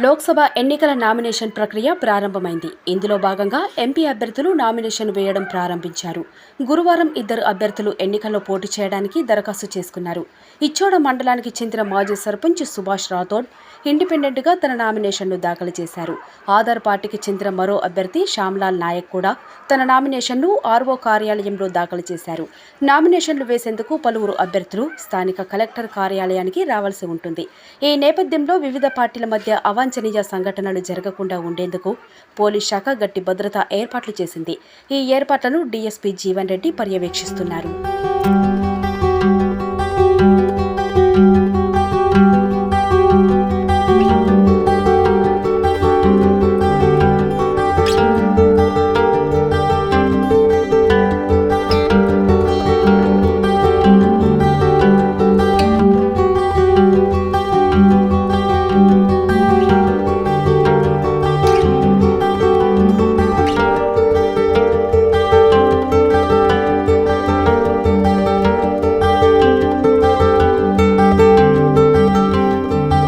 లోక్సభ ఎన్నికల నామినేషన్ ప్రక్రియ ప్రారంభమైంది. ఇందులో భాగంగా ఎంపీ అభ్యర్థులు నామినేషన్ వేయడం ప్రారంభించారు. గురువారం ఇద్దరు అభ్యర్థులు ఎన్నికల్లో పోటీ చేయడానికి దరఖాస్తు చేసుకున్నారు. ఇచ్చోడ మండలానికి చెందిన మాజీ సర్పంచ్ సుభాష్ రాథోడ్ ఇండిపెండెంట్గా తన నామినేషన్ను దాఖలు చేశారు. ఆధార్ పార్టీకి చెందిన మరో అభ్యర్థి శ్యామ్లాల్ నాయక్ కూడా తన నామినేషన్ను ఆర్ఓ కార్యాలయంలో దాఖలు చేశారు. నామినేషన్లు వేసేందుకు పలువురు అభ్యర్థులు స్థానిక కలెక్టర్ కార్యాలయానికి రావాల్సి ఉంటుంది. ఈ నేపథ్యంలో వివిధ పార్టీల మధ్య అవాంఛనీయ సంఘటనలు జరగకుండా ఉండేందుకు పోలీస్ శాఖ గట్టి భద్రతా ఏర్పాట్లు చేసింది. ఈ ఏర్పాట్లను డీఎస్పీ జీవన్ రెడ్డి పర్యవేక్షిస్తున్నారు.